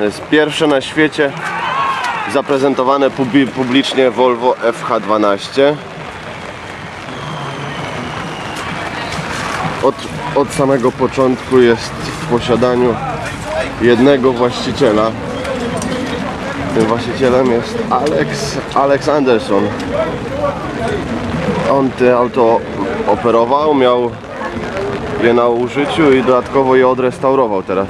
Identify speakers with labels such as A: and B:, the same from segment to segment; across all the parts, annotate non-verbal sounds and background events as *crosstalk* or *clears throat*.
A: Jest pierwsze na świecie zaprezentowane publi- publicznie Volvo FH12. Od, od samego początku jest w posiadaniu jednego właściciela. Tym właścicielem jest Alex, Alex Anderson. On te auto operował, miał je na użyciu i dodatkowo je odrestaurował teraz.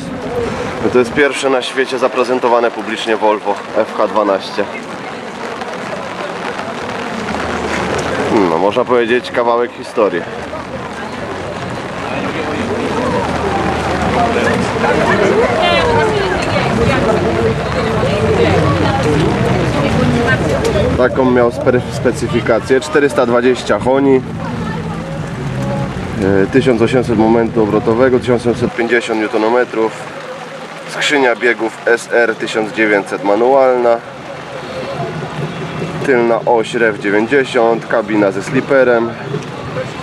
A: To jest pierwsze na świecie zaprezentowane publicznie Volvo FH12. No, można powiedzieć kawałek historii. Taką miał spe- specyfikację 420 honi e, 1800 momentu obrotowego 1850 Nm skrzynia biegów SR 1900 manualna. Tylna oś REV 90 kabina ze sliperem.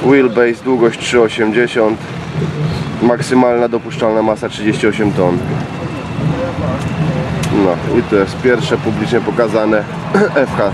A: Wheelbase długość 380 maksymalna dopuszczalna masa 38 ton. No i to jest pierwsze publicznie pokazane *clears throat* FH